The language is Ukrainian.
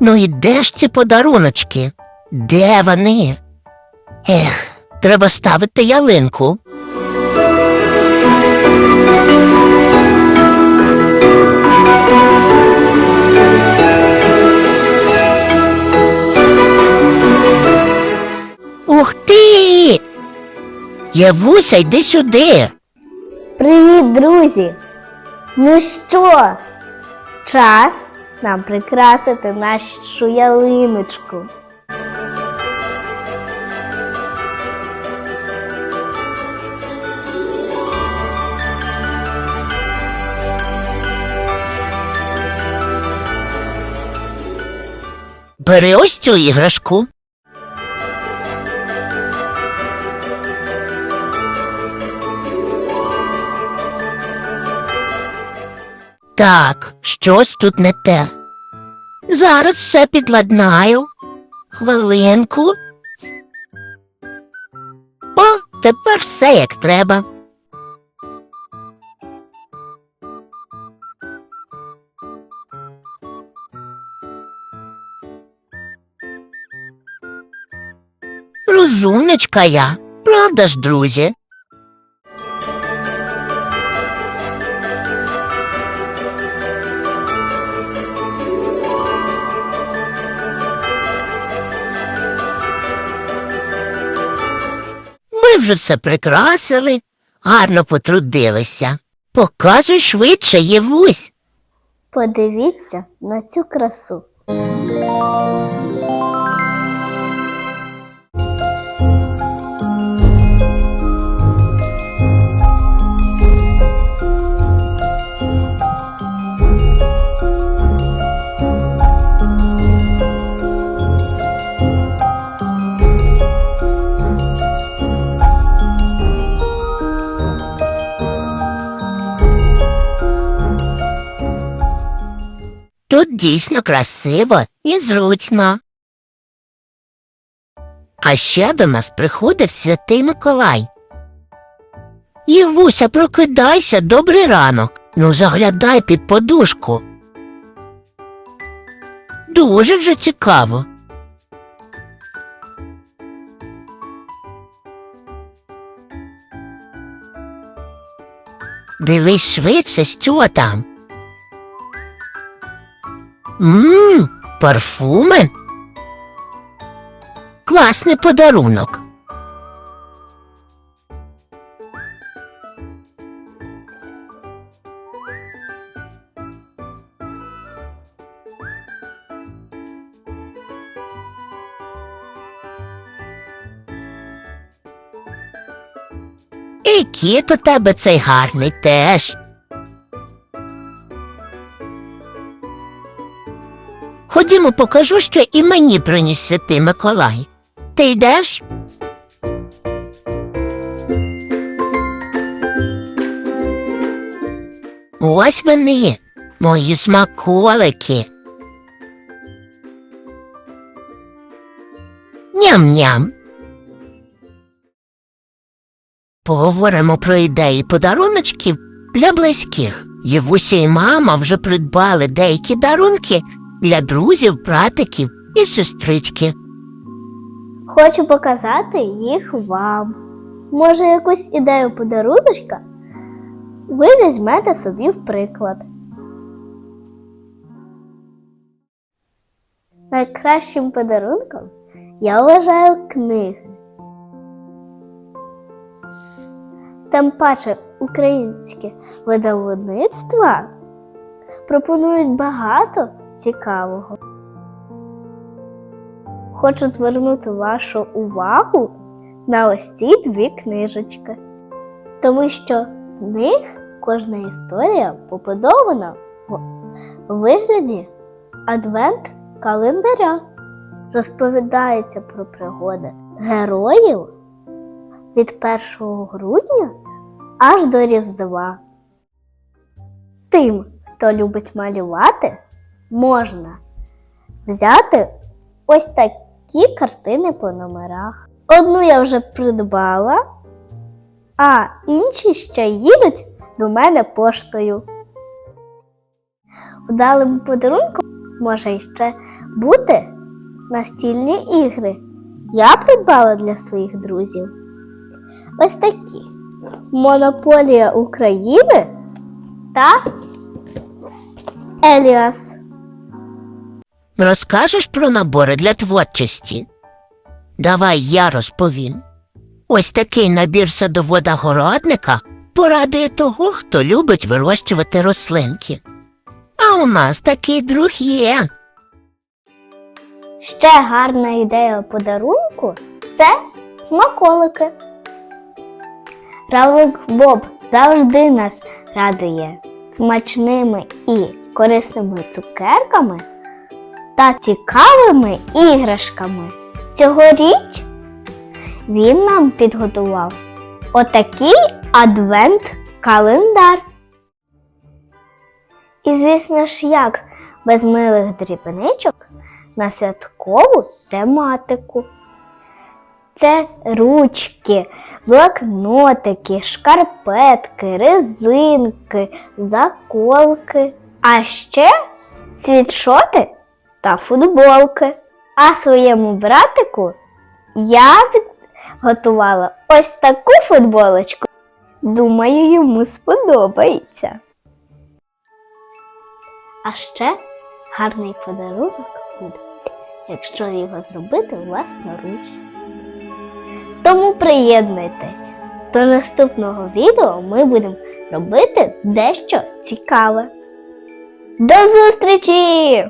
Ну і де ж ці подаруночки? Де вони? Ех, треба ставити ялинку. Ух ти! Явуся, йди сюди. Привіт, друзі! Ну що? Час нам прикрасити нашу ялиночку. Бери ось цю іграшку. Так, щось тут не те. Зараз все підладнаю. Хвилинку. О, тепер все як треба. Розумничка я, правда ж, друзі? Вже все прикрасили, гарно потрудилися. Показуй швидше, Євусь. Подивіться на цю красу. Тут дійсно красиво і зручно. А ще до нас приходить святий Миколай. Євуся, прокидайся, добрий ранок. Ну заглядай під подушку. Дуже вже цікаво. Дивись швидше, що там. Мм, парфуми. Класний подарунок. І кіт тебе цей гарний теж. Ходімо, покажу, що і мені приніс святий Миколай. Ти йдеш? Ось вони, мої смаколики. Ням-ням. Поговоримо про ідеї подаруночків для близьких. Євуся і мама вже придбали деякі дарунки для друзів, братиків і сестрички. Хочу показати їх вам. Може, якусь ідею подаруночка ви візьмете собі в приклад. Найкращим подарунком я вважаю книги. Тим паче українське видавництва пропонують багато цікавого. Хочу звернути вашу увагу на ось ці дві книжечки, тому що в них кожна історія побудована в вигляді адвент-календаря. Розповідається про пригоди героїв від 1 грудня аж до Різдва. Тим, хто любить малювати, можна взяти ось такі картини по номерах. Одну я вже придбала, а інші ще їдуть до мене поштою. Вдалим подарунком може ще бути настільні ігри. Я придбала для своїх друзів ось такі: Монополія України та Еліас. Розкажеш про набори для творчості? Давай я розповім. Ось такий набір садовода-городника порадує того, хто любить вирощувати рослинки. А у нас такий друг є. Ще гарна ідея подарунку це смаколики. Равлик Боб завжди нас радує смачними і корисними цукерками та цікавими іграшками. Цьогоріч він нам підготував отакий адвент-календар. І, звісно ж, як без милих дрібничок на святкову тематику. Це ручки, блокнотики, шкарпетки, резинки, заколки, а ще світшоти та футболки. А своєму братику я підготувала ось таку футболочку. Думаю, йому сподобається. А ще гарний подарунок буде, якщо його зробити власноруч. Тому приєднуйтесь. До наступного відео ми будемо робити дещо цікаве. До зустрічі!